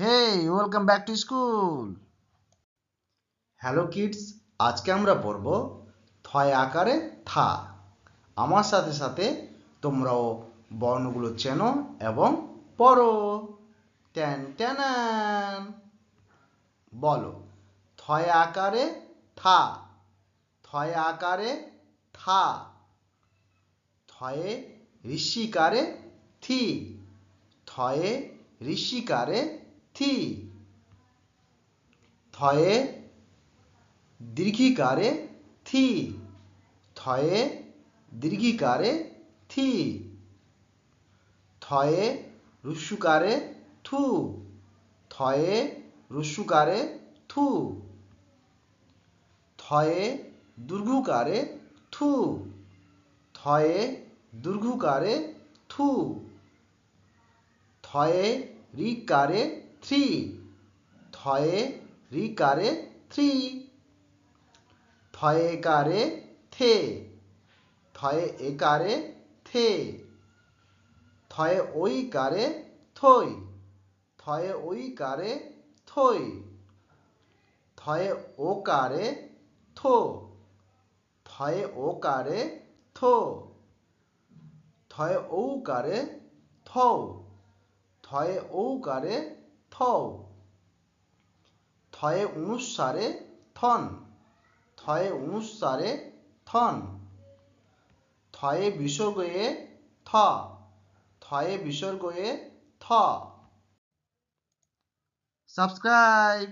Hey welcome back to school hello kids আজকে আমরা পড়ব থয় আকারে থা। আমার সাথে সাথে তোমরাও বর্ণগুলো চেনো এবং পড়ো। ট্যান ট্যানান বলো, থয় আকারে থা। থয় আকারে থা। থয়ে ঋষিকারে থি। থয়ে ঋষিকারে থি থয়ে দীর্ঘিকারে থি থয়ে দীর্ঘিকারে থি থয়ে রুস্যুকারে থু। থয়ে রুস্যুকারে থু। থয়ে দুর্ঘুকারে থু। থয়ে দুর্ঘুকারে থু। থয়ে রিকারে থ্রি থয়ে রিকারে থ্রি থয়ে একারে থে থয়ে একারে থে থয়ে ওই কারে থই থয়ে ওই কারে থই থয়ে ও কারে থো থয়ে ও কারে থো থয়ে ও কারে থৌ থয়ে ও কারে থৌ থয়ে অনুসারে থন থয়ে অনুসারে থন থয়ে বিসর্গ এ থ থয়ে বিসর্গ এ থ সাবস্ক্রাইব